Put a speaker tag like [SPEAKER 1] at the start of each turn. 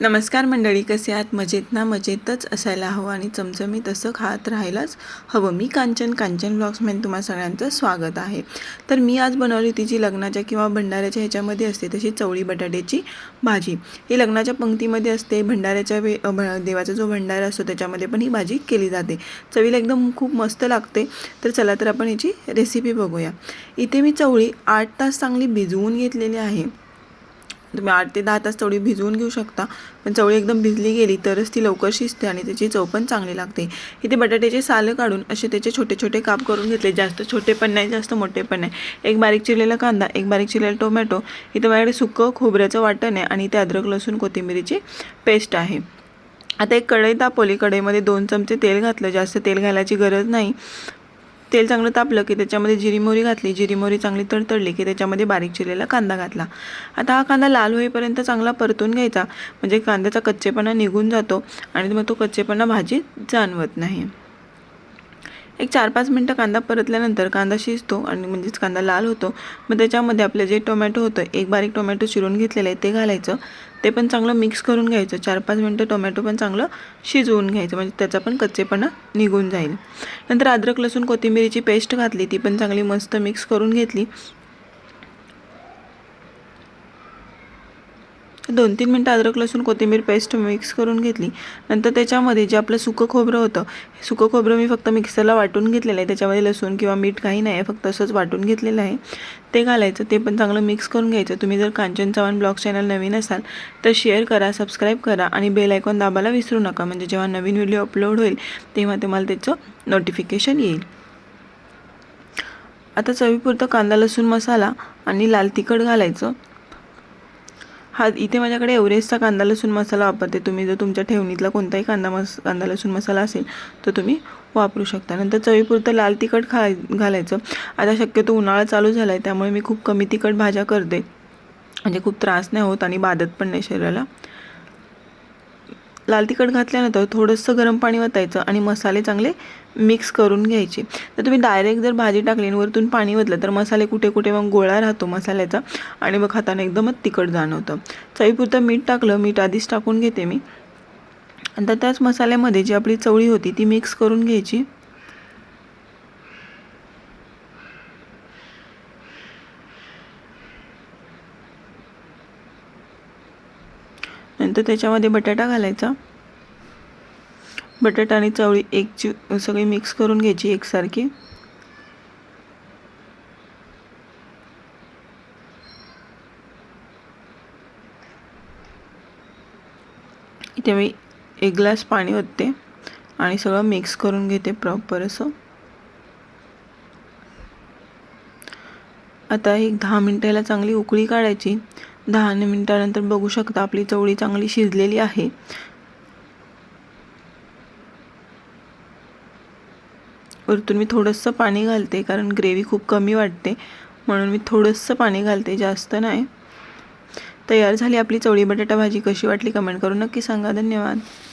[SPEAKER 1] नमस्कार मंडळी कसे आहात? मजेत ना? मजेतच असायला हवं आणि चमचमीत असं खात राहायलाच हवं. मी कांचन कांचन ब्लॉग्समध्ये तुम्हा सगळ्यांचं स्वागत आहे. तर मी आज बनवली होती जी लग्नाच्या किंवा भंडाऱ्याच्या ह्याच्यामध्ये असते तशी चवळी बटाट्याची भाजी. ही लग्नाच्या पंक्तीमध्ये असते. भंडाऱ्याच्या वे भ- देवाचा जो भंडारा असतो त्याच्यामध्ये पण ही भाजी केली जाते. चवीला एकदम खूप मस्त लागते. तर चला तर आपण याची रेसिपी बघूया. इथे मी चवळी आठ तास चांगली भिजवून घेतलेली आहे. तुम्ही आठ ते दहा तास चवळी भिजवून घेऊ शकता. पण चवळी एकदम भिजली गेली तरच ती लवकर शिजते आणि त्याची चव पण चांगली लागते. इथे बटाट्याचे सालं काढून असे त्याचे छोटे छोटे काप करून घेतले. जास्त छोटे पण नाही जास्त मोठे पण नाही. एक बारीक चिरलेला कांदा एक बारीक चिरलेला टोमॅटो. इथं माझ्याकडे सुकं खोबऱ्याचं वाटण आहे आणि इथे अद्रक लसूण कोथिंबिरीची पेस्ट आहे. आता एक कढई तापवली. कढईमध्ये दोन चमचे तेल घातलं. जास्त तेल घालायची गरज नाही. तेल चांगलं तापलं की त्याच्यामध्ये जिरी मोहरी घातली जिरी मोहरी चांगली तडतडली की त्याच्यामध्ये बारीक चिरलेला कांदा घातला. आता हा कांदा लाल होईपर्यंत चांगला परतून घ्यायचा. म्हणजे कांद्याचा कच्चेपणा निघून जातो आणि मग तो कच्चेपणा भाजीत जाणवत नाही. एक चार पाच मिनटं कांदा परतल्यानंतर कांदा शिजतो आणि म्हणजेच कांदा लाल होतो. मग त्याच्यामध्ये आपलं जे टोमॅटो होतं एक बारीक टोमॅटो चिरून घेतलेलं आहे ते घालायचं. ते पण चांगलं मिक्स करून घ्यायचं. चार पाच मिनटं टोमॅटो पण चांगलं शिजवून घ्यायचं. म्हणजे त्याचा पण कच्चेपणा निघून जाईल. नंतर अद्रक लसूण कोथिंबिरीची पेस्ट घातली ती पण चांगली मस्त मिक्स करून घेतली. दोन तीन मिनटं अद्रक लसूण कोथिंबीर पेस्ट मिक्स करून घेतली. नंतर त्याच्यामध्ये जे आपलं सुकं खोबरं होतं सुकं खोबरं मी फक्त मिक्सरला वाटून घेतलेलं आहे. त्याच्यामध्ये लसूण किंवा मीठ काही नाही आहे फक्त असंच वाटून घेतलेलं आहे. ते घालायचं ते पण चांगलं मिक्स करून घ्यायचं. तुम्ही जर कांचन चव्हाण ब्लॉग चॅनल नवीन असाल तर शेअर करा सबस्क्राईब करा आणि बेल आयकॉन दाबायला विसरू नका. म्हणजे जेव्हा नवीन व्हिडिओ अपलोड होईल तेव्हा तुम्हाला त्याचं नोटिफिकेशन येईल. आता चवीपुरतं कांदा लसूण मसाला आणि लाल तिखट घालायचं. हा इथे माझ्याकडे एव्हरेस्टचा कांदा लसूण मसाला वापरते. तुम्ही जर तुमच्या ठेवणीतला कोणताही कांदा मस कांदा लसूण मसाला असेल तर तुम्ही वापरू शकता. नंतर चवीपुरतं लाल तिखट खा घालायचं. आता शक्यतो उन्हाळा चालू झाला आहे त्यामुळे मी खूप कमी तिखट भाज्या करते. म्हणजे खूप त्रास नाही होत आणि बाधत पण नाही शरीराला. लाल तिखट घातल्यानंतर थोडंसं गरम पाणी वतायचं आणि मसाले चांगले मिक्स करून घ्यायचे. तर तुम्ही डायरेक्ट जर भाजी टाकली आणि वरतून पाणी वतलं तर मसाले कुठे कुठे मग गोळा राहतो मसाल्याचा आणि मग खाताना एकदमच तिखट जाणवतं. चवीपुरतं मीठ टाकलं मीठ आधीच टाकून घेते मी. आता त्याच मसाल्यामध्ये जी आपली चवळी होती ती मिक्स करून घ्यायची. नंतर त्याच्यामध्ये बटाटा घालायचा. बटाटा आणि चवळी एक सगळी मिक्स करून घ्यायची एकसारखी. इथे मी एक ग्लास पाणी ओतते आणि सगळं मिक्स करून घेते प्रॉपर असं. आता एक दहा मिनटाला चांगली उकळी काढायची. दहा मिनटानंतर बघू शकता आपली चवळी चांगली शिजलेली आहे. वरतून मी थोडंसं पाणी घालते कारण ग्रेव्ही खूप कमी वाटते म्हणून मी थोडंसं पाणी घालते जास्त नाही. तयार झाली आपली चवळी बटाटा भाजी कशी वाटली कमेंट करून नक्की सांगा. धन्यवाद.